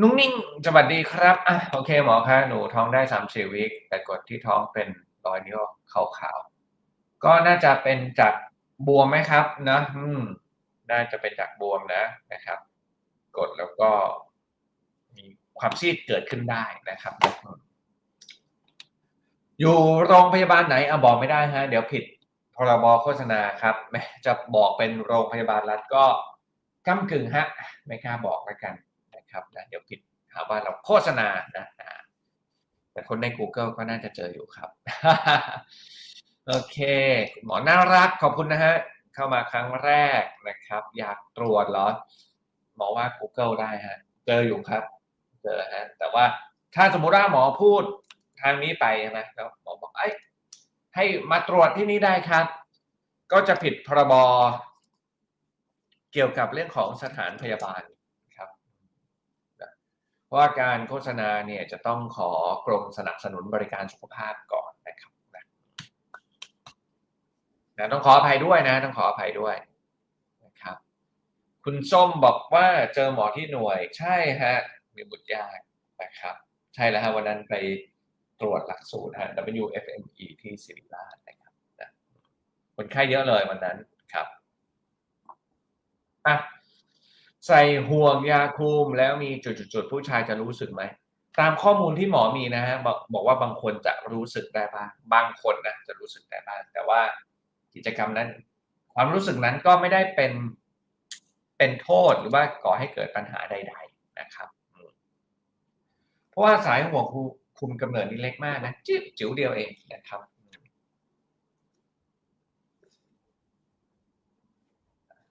นุ้งนิ่งสวัสดีครับอะโอเคหมอคะหนูท้องได้สามสี่วิคแต่กดที่ท้องเป็นรอยนิ้วขาวๆก็น่าจะเป็นจากบวมไหมครับนะอืมน่าจะเป็นจากบวมนะนะครับ กดแล้วก็มีความซีดเกิดขึ้นได้นะครับ อยู่โรงพยาบาลไหนอะบอกไม่ได้ฮะเดี๋ยวผิดพรบโฆษณาครับแม้จะบอกเป็นโรงพยาบาลรัฐก็ก้ากึ่งฮะไม่กล้าบอกแล้วกัน นะครับนะเดี๋ยวผิดหาว่าเราโฆษณานะแต่คนใน Google ก็น่าจะเจออยู่ครับ โอเคคุณหมอน่ารักขอบคุณนะฮะเข้ามาครั้งแรกนะครับ อยากตรวจเหรอ หมอว่า Google ได้ฮะเจออยู่ครับ เจอฮะแต่ว่าถ้าสมมุติว่าหมอพูดทางนี้ไปใช่ไหมแล้วหมอบอกไอ้ให้มาตรวจที่นี่ได้ครับ ก็จะผิดพรบเกี่ยวกับเรื่องของสถานพยาบาล ว่าการโฆษณาเนี่ยจะต้องขอกรมสนับสนุนบริการสุขภาพก่อนนะครับนะต้องขออภัยด้วยนะต้องขออภัยด้วยนะครับ คุณส้มบอกว่าเจอหมอที่หน่วยใช่ฮะมีบุตรยากนะครับ ใช่แล้วฮะวันนั้นไปตรวจหลักสูตรฮะ WFME ที่ศิริราชนะครับนะคนไข้เยอะเลยวันนั้นครับอะ ใส่ห่วงยาคุมแล้วมีจุดๆผู้ชายจะรู้สึกไหม ตามข้อมูลที่หมอมีนะฮะบอกบอกว่าบางคนจะรู้สึกได้บ้างบางคนนะจะรู้สึกได้บ้างแต่ว่ากิจกรรมนั้น ความรู้สึกนั้นก็ไม่ได้เป็นเป็นโทษหรือว่าก่อให้เกิดปัญหาใด ๆนะครับเพราะว่าสายห่วงคุมกำเนิดนี่เล็กมากนะจิ๊บจิ๋วเดียวเองนะครับ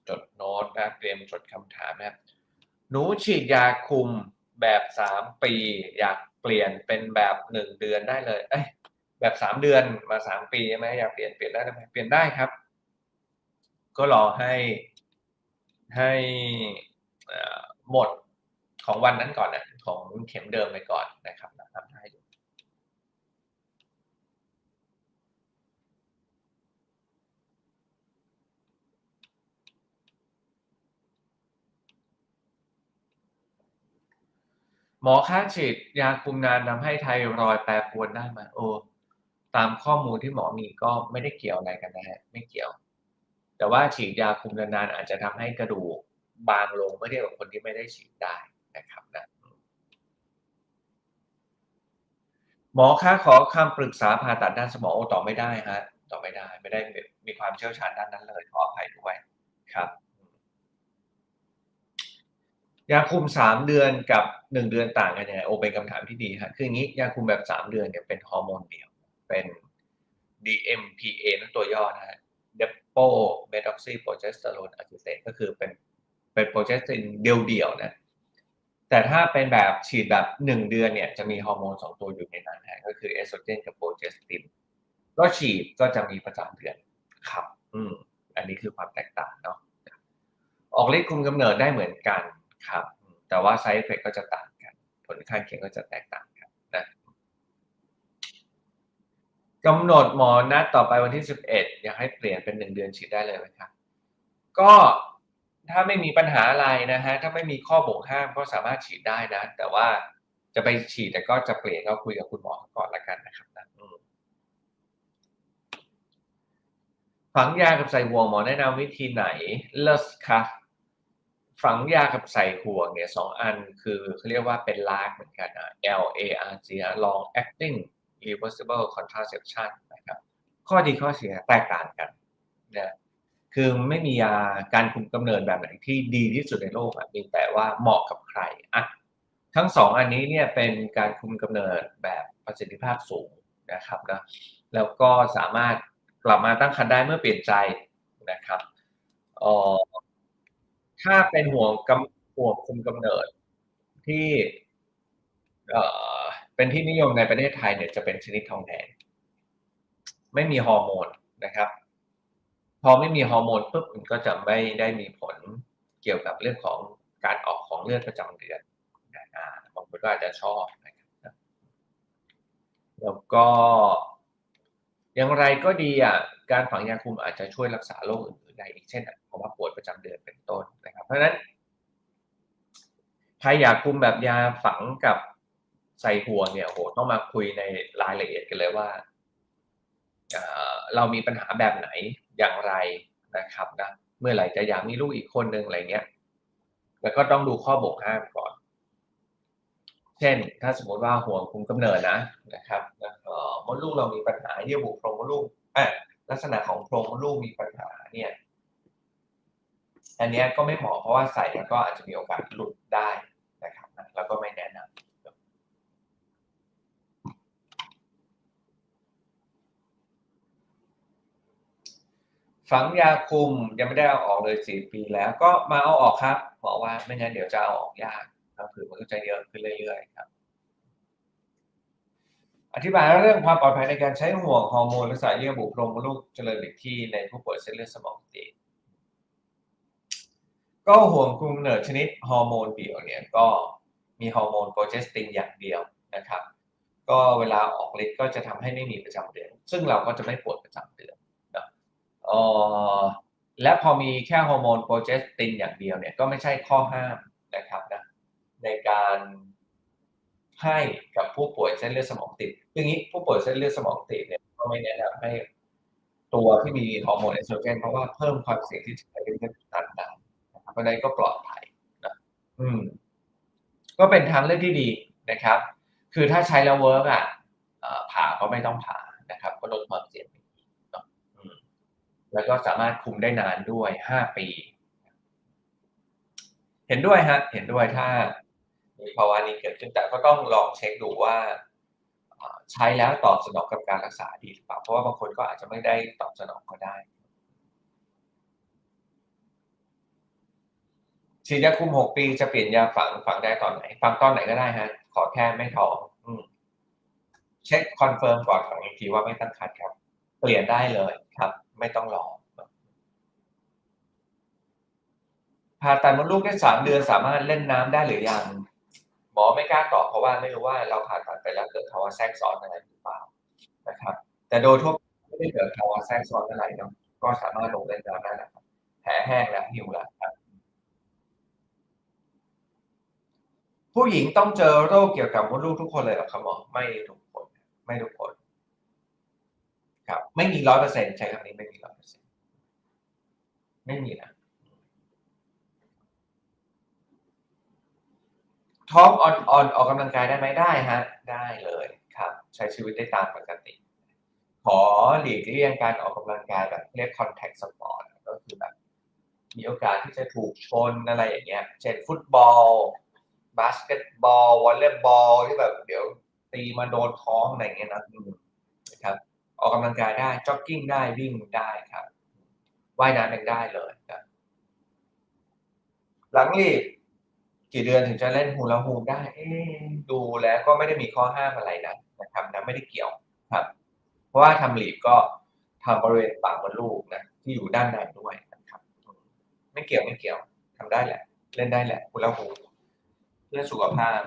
จดโน้ตนะเตรียมจดคำถามนะครับหนูฉีดยาคุมแบบสามปี อยากเปลี่ยนเป็นแบบหนึ่งเดือนได้เลย เอ้ยแบบสามเดือนมาสามปีใช่ไหมอยากเปลี่ยนเปลี่ยนได้ไหมเปลี่ยนได้ครับ ก็รอให้ให้หมดของวันนั้นก่อนนะของเข็มเดิมไปก่อนนะครับทำได้อยู่ หมอค่าฉีดยาคุมนานทำให้ไทรอยแปรปรวนได้ไหมโอ้ตามข้อมูลที่หมอมีก็ไม่ได้เกี่ยวอะไรกันนะฮะไม่เกี่ยว แต่ว่าฉีดยาคุมนานๆอาจจะทำให้กระดูกบางลงเมื่อเทียบกับคนที่ไม่ได้ฉีดได้นะครับนะหมอคะขอคำปรึกษาผ่าตัดด้านสมองต่อไม่ได้ฮะต่อไม่ได้ ไม่ได้มีความเชี่ยวชาญด้านนั้นเลยขออภัยด้วยครับ ยาคุมสามเดือนกับหนึ่งเดือนต่างกันยังไงโอเป็นคำถามที่ดีฮะคืออย่างนี้ยาคุมแบบสามเดือนเนี่ยเป็นฮอร์โมนเดียว เป็น DMPA นั่นตัวย่อนะฮะ Depo Methoxy Progesterone Acetate ก็คือเป็นเป็นโปรเจสตินเดียวๆนะแต่ถ้าเป็นแบบฉีดแบบหนึ่งเดือนเนี่ยจะมีฮอร์โมนสองตัวอยู่ในนั้นนะก็คือเอสโตรเจนกับโปรเจสตินก็ฉีดก็จะมีประจำเดือนครับ อืมอันนี้คือความแตกต่างเนาะออกฤทธิ์คุมกำเนิดได้เหมือนกัน ครับ แต่ว่า side effect ก็จะต่างกัน ผลข้างเคียงก็จะแตกต่างกันนะกำหนดหมอนัดต่อไปวันที่ 11 อยากให้เปลี่ยนเป็นหนึ่งเดือนฉีดได้เลยไหมครับ ก็ถ้าไม่มีปัญหาอะไรนะฮะ ถ้าไม่มีข้อบ่งห้ามก็สามารถฉีดได้นะ แต่ว่าจะไปฉีดแต่ก็จะเปลี่ยนก็คุยกับคุณหมอก่อนละกันนะครับนะฝังยากับใส่ห่วงหมอแนะนำวิธีไหนเลิศครับ ฝังยากับใส่ห่วงเนี่ยสองอันคือเขาเรียกว่าเป็นลากเหมือนกันนะ L A R G long acting reversible contraception นะครับ ข้อดีข้อเสียแตกต่างกันนะคือไม่มียาการคุมกำเนิดแบบไหนที่ดีที่สุดในโลกอะมีแต่ว่าเหมาะกับใครอะทั้งสองอันนี้เนี่ยเป็นการคุมกำเนิดแบบประสิทธิภาพสูงนะครับนะแล้วก็สามารถกลับมาตั้งครรภ์ได้เมื่อเปลี่ยนใจนะครับออ ถ้าเป็นห่วงกำห่วงคุมกำเนิดที่เอ่อเป็นที่นิยมในประเทศไทยเนี่ยจะเป็นชนิดทองแดง ไม่มีฮอร์โมนนะครับ พอไม่มีฮอร์โมนปุ๊บมันก็จะไม่ได้มีผลเกี่ยวกับเรื่องของการออกของเลือดประจำเดือนนะบางคนก็อาจจะชอบนะครับแล้วก็อย่างไรก็ดีอะการฝังยาคุมอาจจะช่วยรักษาโรคอื่น ๆได้อีกเช่นภาวะปวดประจำเดือนเป็นต้นนะครับ เพราะฉะนั้น ใครอยากคุมแบบยาฝังกับใส่ห่วงเนี่ยโอ้โฮต้องมาคุยในรายละเอียดกันเลยว่าเรามีปัญหาแบบไหนอย่างไรนะครับนะเมื่อไหร่จะอยากมีลูกอีกคนหนึ่งอะไรเงี้ย แล้วก็ต้องดูข้อบกห้ามก่อน เช่น ถ้าสมมติว่าห่วงคุมกำเนิดนะนะครับแล้วก็มดลูกเรามีปัญหาเยื่อบุโพรงมดลูกอาลักษณะของโพรงมดลูกมีปัญหาเนี่ย อันนี้ก็ไม่เหมาะเพราะว่าใส่แล้วก็อาจจะมีโอกาสหลุดได้นะครับแล้วก็ไม่แนะนำฝังยาคุมยังไม่ได้เอาออกเลย4ปีแล้วก็มาเอาออกครับหมอว่าไม่งั้นเดี๋ยวจะเอาออกยากครับผื่นมันก็จะเยอะขึ้นเรื่อยๆครับ อธิบายเรื่องความปลอดภัยในการใช้ห่วงฮอร์โมนและสายเยื่อบุโพรงมดลูกเจริญผิดที่ในผู้ป่วยเส้นเลือดสมองตีบ ก็ห่วงคุมเนิดชนิดฮอร์โมนเดี่ยวเนี่ยก็มีฮอร์โมนโปรเจสตินอย่างเดียวนะครับ ก็เวลาออกฤทธิ์ก็จะทำให้ไม่มีประจำเดือน ซึ่งเราก็จะไม่ปวดประจำเดือนนะออและพอมีแค่ฮอร์โมนโปรเจสตินอย่างเดียวเนี่ยก็ไม่ใช่ข้อห้ามนะครับนะในการให้กับผู้ป่วยเส้นเลือดสมองตีบอย่างนี้ผู้ป่วยเส้นเลือดสมองตีบเนี่ยก็ไม่แนะนำให้ตัวที่มีฮอร์โมนเอสโตรเจนเพราะว่าเพิ่มความเสี่ยงที่จะเป็นเลือดตันได้นะ เพราะนั้นก็ปลอดภัยนะอืม ก็เป็นทางเลือกที่ดีนะครับ คือถ้าใช้แล้วเวิร์กอะผ่าก็ไม่ต้องผ่านะครับ ก็ลดความเสี่ยงไปอีกแล้วก็สามารถคุมได้นานด้วยห้าปี เห็นด้วยฮะ เห็นด้วยถ้ามีภาวะนี้เกิดขึ้นแต่ก็ต้องลองเช็คดูว่าใช้แล้วตอบสนองกับการรักษาดีหรือเปล่าเพราะว่าบางคนก็อาจจะไม่ได้ตอบสนองก็ได้ ฉีดยาคุม6ปีจะเปลี่ยนยาฝังฝังได้ตอนไหนฝังตอนไหนก็ได้ฮะ ขอแค่ไม่ท้องเช็คคอนเฟิร์มก่อนฝังอีกทีว่าไม่ตั้งครรภ์ครับ เปลี่ยนได้เลยครับ ไม่ต้องรอผ่าตัดมดลูกได้สามเดือนสามารถเล่นน้ำได้หรือยังหมอไม่กล้าตอบเพราะว่าไม่รู้ว่าเราผ่าตัดไปแล้วเกิดภาวะแทรกซ้อนอะไรหรือเปล่านะครับ แต่โดยทั่วไปไม่ได้เกิดภาวะแทรกซ้อนอะไรเนาะก็สามารถลงเล่นน้ำได้นะครับแผลแห้งแล้วหิวแล้วครับ ผู้หญิงต้องเจอโรคเกี่ยวกับมดลูกทุกคนเลยหรอครับหมอไม่ทุกคนไม่ทุกคนครับ ไม่มีร้อยเปอร์เซ็นต์ใช้คำนี้ไม่มีร้อยเปอร์เซ็นต์ไม่มีนะท้องอ่อนๆออกกำลังกายได้ไหมได้ฮะ ได้เลยครับ ใช้ชีวิตได้ตามปกติ ขอหลีกเลี่ยงการออกกำลังกายแบบเรียก contact sport ก็คือแบบมีโอกาสที่จะถูกชนอะไรอย่างเงี้ย เช่นฟุตบอล บาสเกตบอลวอลเลย์บอลที่แบบเดี๋ยวตีมาโดนท้องอะไรเงี้ยนะครับ ออกกำลังกายได้จ็อกกิ้งได้วิ่งได้ครับว่ายน้ำยังได้เลยครับหลังรีบกี่เดือนถึงจะเล่นฮูลาฮูปได้ดูแล้วก็ไม่ได้มีข้อห้ามอะไรนะนะครับนะไม่ได้เกี่ยวครับ เพราะว่าทำหลีบก็ทำบริเวณปากมดลูกนะที่อยู่ด้านในด้วยนะครับ ไม่เกี่ยวไม่เกี่ยวทำได้แหละ เล่นได้แหละฮูลาฮูป เพื่อสุขภาพ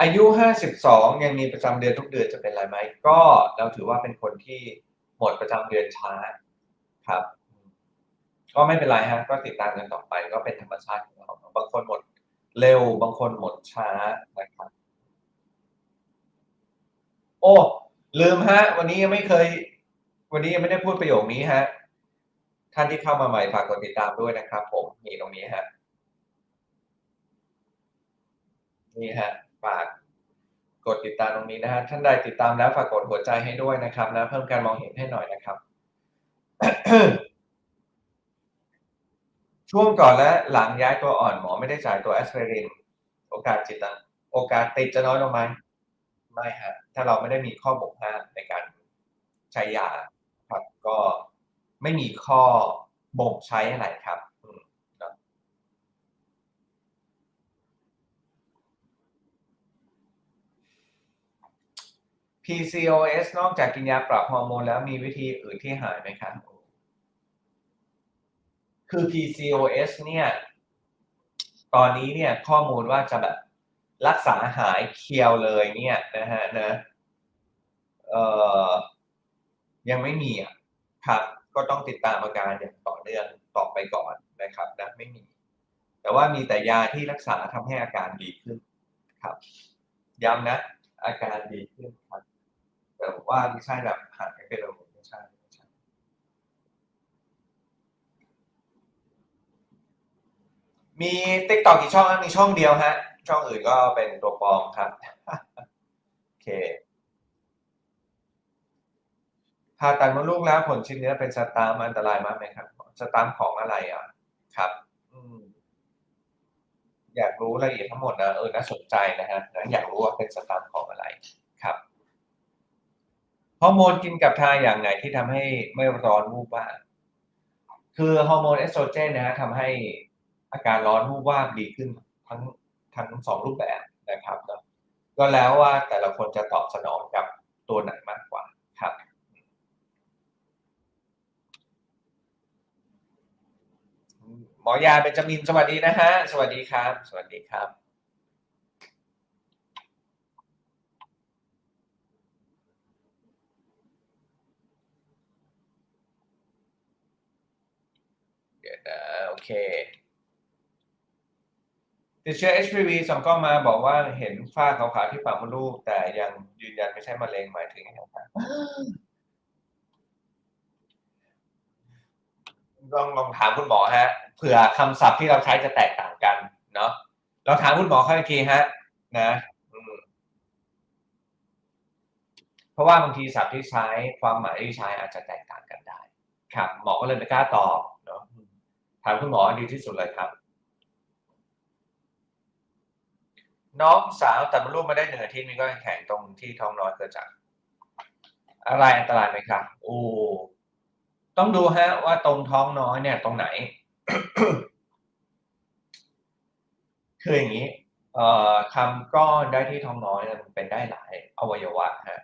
อายุ 52 ยังมีประจำเดือนทุกเดือนจะเป็นไรไหม ก็เราถือว่าเป็นคนที่หมดประจำเดือนช้าครับ ก็ไม่เป็นไรฮะก็ติดตามกันต่อไปก็เป็นธรรมชาติของเราบางคนหมดเร็วบางคนหมดช้านะครับ โอ้ลืมฮะ วันนี้ยังไม่เคย วันนี้ยังไม่ได้พูดประโยคนี้ฮะ ท่านที่เข้ามาใหม่ฝากกดติดตามด้วยนะครับ ผมนี่ตรงนี้ฮะนี่ฮะฝากกดติดตามตรงนี้นะฮะท่านใดติดตามแล้วฝากกดหัวใจให้ด้วยนะครับนะเพิ่มการมองเห็นให้หน่อยนะครับ ช่วงก่อนและหลังย้ายตัวอ่อนหมอไม่ได้จ่ายตัวแอสไพรินโอกาสจิตโอกาสติดจะน้อยลงไหมไม่ฮะถ้าเราไม่ได้มีข้อบกพร่องในการใช้ยาครับก็ ไม่มีข้อบ่งใช้อะไรครับอ PCOS นอกจากกินยาปรับฮอร์โมนแล้วมีวิธีอื่นที่หายไหมครับคือ PCOS เนี่ย ตอนนี้เนี่ยข้อมูลว่าจะแบบรักษาหายเคียวเลยเนี่ยนะฮะนะเอ่อยังไม่มีอะครับ ก็ต้องติดตามอาการอย่างต่อเนื่องต่อไปก่อนนะครับนะไม่มี แต่ว่ามีแต่ยาที่รักษาทำให้อาการดีขึ้นครับ ย้ำนะ อาการดีขึ้นครับ แต่ว่าไม่ใช่แบบหายไปเลยไม่ใช่มีติ๊กต็อกกี่ช่องมีช่องเดียวฮะ ช่องอื่นก็เป็นตัวปลอมครับ โอเค ผ่าตัดมดลูกแล้วผลชิ้นเนื้อเป็นสตาร์มอันตรายมากไหมครับสตาร์มของอะไรอะครับอยากรู้รายละเอียดทั้งหมดนะเออน่าสนใจนะฮะอยากรู้ว่าเป็นสตาร์มของอะไรครับฮอร์โมนกินกับทาอย่างไหนที่ทำให้ไม่ร้อนวูบวาบคือฮอร์โมนเอสโตรเจนนะฮะทำให้อาการร้อนวูบวาบดีขึ้นทั้งทั้งสองรูปแบบนะครับก็แล้วว่าแต่ละคนจะตอบสนองกับตัวไหนมากกว่าครับ ห มอยาเบนจามินสวัสดีนะฮะ สวัสดีครับ สวัสดีครับ เดี๋ยวนะโอเคติดเชื้อ HPV สองกล้องมาบอกว่าเห็นฝ้าขาวๆที่ปากมดลูก แต่ยังยืนยันไม่ใช่มะเร็งหมายถึงยังไงครับลองลองถามคุณหมอฮะ เผื่อคำศัพท์ที่เราใช้จะแตกต่างกันเนาะเราถามคุณหมอเขาอีกทีฮะ นะเพราะว่าบางทีศัพท์ที่ใช้ความหมายที่ใช้อาจจะแตกต่างกันได้ ครับหมอก็เลยไม่กล้าตอบเนาะถามคุณหมอดีที่สุดเลยครับ น้องสาวตัดมดลูกมาได้หนึ่งอาทิตย์มีก้อนแข็งตรงที่ท้องน้อยเกิดจาก อะไรอันตรายไหมครับโอ้ต้องดูฮะว่าตรงท้องน้อยเนี่ยตรงไหน คืออย่างนี้คำก้อนได้ที่ท้องน้อยมันเป็นได้หลายอวัยวะฮะ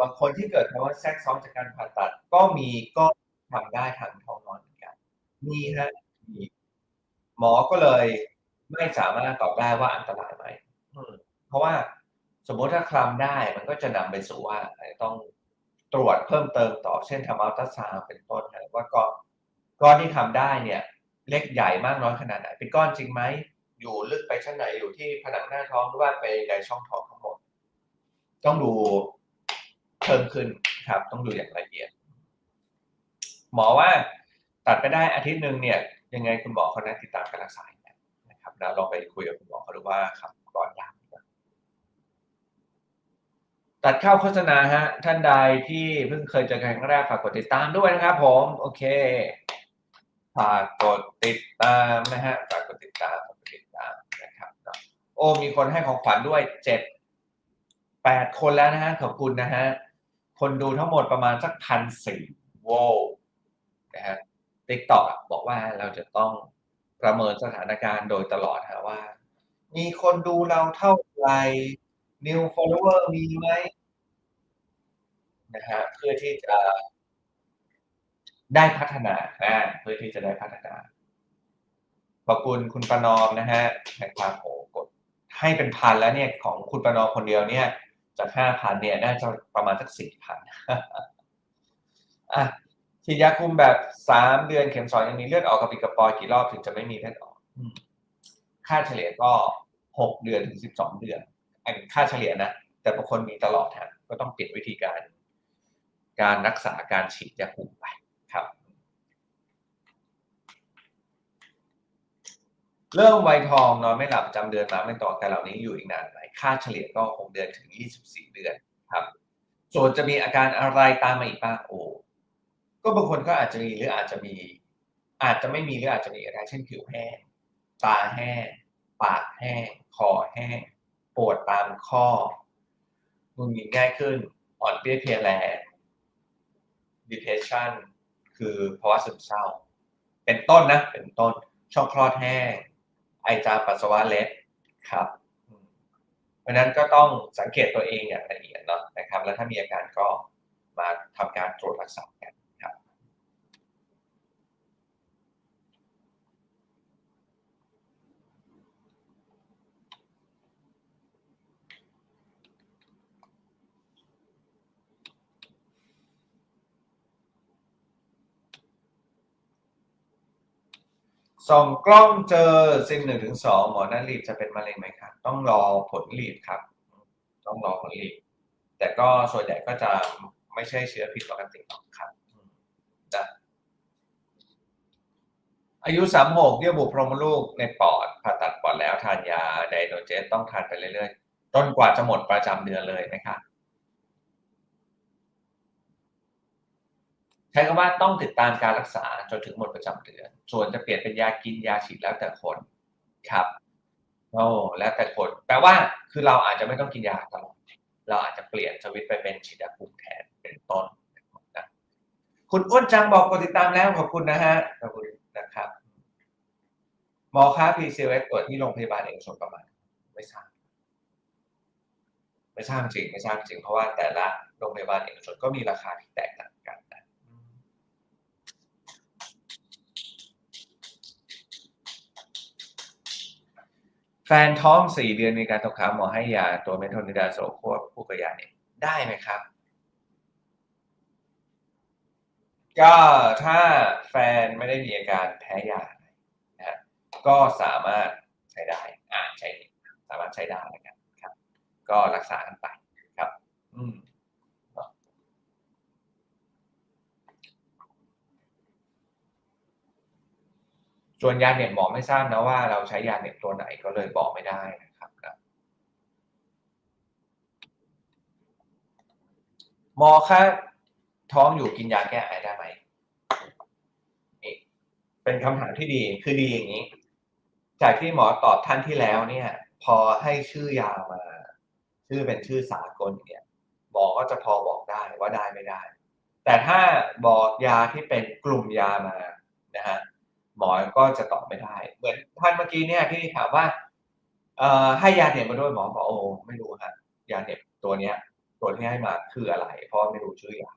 บางคนที่เกิดภาวะแทรกซ้อนจากการผ่าตัด ก็มีก็ทำได้ทางท้องน้อยเหมือนกันมีฮะมีหมอก็เลยไม่สามารถตอบได้ว่าอันตรายไหมเพราะว่าสมมติถ้าคลำได้มันก็จะนำไปสู่ว่าต้องตรวจเพิ่มเติมต่อเช่นทำอัลตราซาวด์เป็นต้นนะว่าก้อน ก้อนที่ทำได้เนี่ยเล็กใหญ่มากน้อยขนาดไหน เป็นก้อนจริงไหมอยู่ลึกไปชั้นไหนอยู่ที่ผนังหน้าท้องหรือว่าไปในช่องท้องทั้งหมด ต้องดูเพิ่มขึ้นครับ ต้องดูอย่างละเอียด หมอว่าตัดไปได้อาทิตย์หนึ่งเนี่ย ยังไงคุณหมอเขาแนะติดตามการรักษาอยู่แล้วนะครับแล้วลองไปคุยกับคุณหมอเขาดูว่าครับก่อนยากตัดเข้าโฆษณาฮะ ท่านใดที่เพิ่งเคยเจอกันครั้งแรกฝากกดติดตามด้วยนะครับผม โอเค ฝากกดติดตามนะฮะฝากกดติดตามฝากกดติดตามนะครับโอ้มีคนให้ของขวัญด้วยเจ็ดแปดคนแล้วนะฮะขอบคุณนะฮะคนดูทั้งหมดประมาณสักพันสี่โวนะฮะติ๊กต็อกบอกว่าเราจะต้องประเมินสถานการณ์โดยตลอดฮะว่า มีคนดูเราเท่าไหร่ new follower มีไหมนะฮะเพื่อที่จะ ได้พัฒนาอ่าเพื่อที่จะได้พัฒนาขอบคุณคุณประนอมนะฮะนะครับโหกดให้เป็นพันแล้วเนี่ยของคุณประนอมคนเดียวเนี่ยจากห้าพันเนี่ยน่าจะประมาณสักสี่พันอะฉีดยาคุมแบบสามเดือนเข็มสองยังมีเลือดออกกระปิดกระปอยกี่รอบถึงจะไม่มีเลือดออกค่าเฉลี่ยก็หกเดือนถึงสิบสองเดือนอันค่าเฉลี่ยนะ แต่บางคนมีตลอดฮะก็ต้องเปลี่ยนวิธีการ การรักษาการฉีดยาคุมไปครับ เริ่มวัยทองนอนไม่หลับจำเดือนมาไม่ต่อการเหล่านี้อยู่อีกนานไหมค่าเฉลี่ยก็หกเดือนถึงยี่สิบสี่เดือนครับส่วนจะมีอาการอะไรตามมาอีกบ้างโอ้ก็บางคนก็อาจจะมีหรืออาจจะมี อาจจะไม่มีหรืออาจจะมีอะไรเช่นผิวแห้งตาแห้งปากแห้งคอแห้งปวดตามข้อหงุนงิดง่ายขึ้น อ่อนเปรี้ยเพลียแรง depression คือภาวะซึมเศร้า เป็นต้นนะ เป็นต้น ช่องคลอดแห้ง ไอจามปัสสาวะเล็ดครับ เพราะฉะนั้นก็ต้องสังเกตตัวเองอย่างละเอียดเนาะนะครับ แล้วถ้ามีอาการก็มาทำการตรวจรักษากันครับ ค ส่องกล้องเจอซิมหนึ่งถึงสองหมอนันลีดจะเป็นมะเร็งไหมครับ ต้องรอผลลีดครับ ต้องรอผลลีดแต่ก็ส่วนใหญ่ก็จะไม่ใช่เชื้อผิดปกติหรอกครับนะอายุสามหกเยื่อบุโพรงมลูกในปอดผ่าตัดปอดแล้วทานยาไดโนเจนต้องทานไปเรื่อยๆจนกว่าจะหมดประจำเดือนเลยนะครับ ใช้คำว่าต้องติดตามการรักษาจนถึงหมดประจำเดือน ส่วนจะเปลี่ยนเป็นยากินยาฉีดแล้วแต่คนครับโอ้แล้วแต่คนแปลว่าคือเราอาจจะไม่ต้องกินยาตลอดเราอาจจะเปลี่ยนสวิตไปเป็นฉีดยาคุมแทนเป็นต้นนะคุณอ้วนจังบอกกดติดตามแล้วขอบคุณนะฮะขอบคุณนะครับหมอค้า PCOS ตรวจที่โรงพยาบาลเอกชนประมาณไม่ทราบไม่ทราบจริงไม่ทราบจริงเพราะว่าแต่ละโรงพยาบาลเอกชนก็มีราคาที่แตกต่างกัน แฟนท้องสี่เดือนมีการตกขาวหมอให้ยาตัวเมทโทนิดาโซควบคู่กับยาเนี่ยได้ไหมครับ ก็ถ้าแฟนไม่ได้มีอาการแพ้ยานะฮะก็สามารถใช้ได้อ่าใช้สามารถใช้ได้นะครับครับก็รักษากันไปครับ อืม ส่วนยาเหน็บหมอไม่ทราบนะว่าเราใช้ยาเหน็บตัวไหนก็เลยบอกไม่ได้นะครับนะหมอคะท้องอยู่กินยาแก้ไอได้ไหมนี่เป็นคำถามที่ดีคือดีอย่างนี้ จากที่หมอตอบท่านที่แล้วเนี่ย พอให้ชื่อยามา ชื่อเป็นชื่อสากลเนี่ยหมอก็จะพอบอกได้ว่าได้ไม่ได้ แต่ถ้าบอกยาที่เป็นกลุ่มยามานะฮะ มอก็จะตอบไม่ได้ เหมือนท่านเมื่อกี้เนี่ยที่ถามว่าเอ่อให้ยาเหน็บมาด้วยหมอบอกโอ้ไม่รู้ฮะยาเหน็บตัวเนี้ย ตัวที่ให้มาคืออะไร เพราะไม่รู้ชื่อยา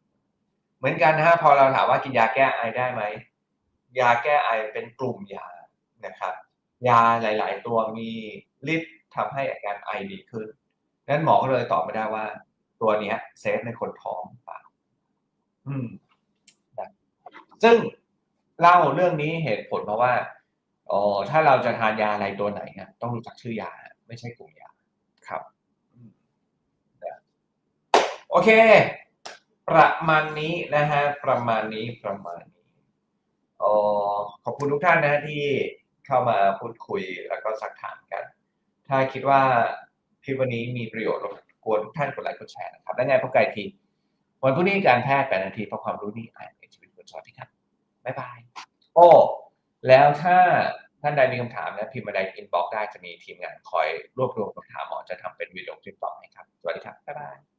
เหมือนกันนะฮะพอเราถามว่ากินยาแก้ไอได้ไหมยาแก้ไอเป็นกลุ่มยานะครับ ยาหลาย ๆ ตัวมีฤทธิ์ทำให้อาการไอดีขึ้นนั้นหมอก็เลยตอบไม่ได้ว่า ตัวเนี้ยเซฟในคนท้องเปล่าอืมนะซึ่ง เล่าเรื่องนี้เหตุผลเพราะว่าอ๋อถ้าเราจะทานยาอะไรตัวไหนเนี่ยต้องรู้จักชื่อยา ไม่ใช่กลุ่มยาครับโอเค ประมาณนี้นะฮะประมาณนี้ประมาณนี้อ๋อขอบคุณทุกท่านนะฮะที่เข้ามาพูดคุยแล้วก็สักถามกัน ถ้าคิดว่าคลิปวันนี้มีประโยชน์รบกวนทุกท่านกดไลค์กดแชร์นะครับ และไงพบกันทีวันพรุ่งนี้การแพทย์แปดนาทีเพราะความรู้นี่อ่านในชีวิตคนสวัสดีครับ บ๊ายบายโอ้แล้วถ้าท่านใดมีคำถามนะพิมพ์มาในอินบ็อกซ์ได้จะมีทีมงานคอยรวบรวมคำถามหมอจะทำเป็นวิดีโอคลิปตอบให้ครับ สวัสดีครับ บ๊ายบาย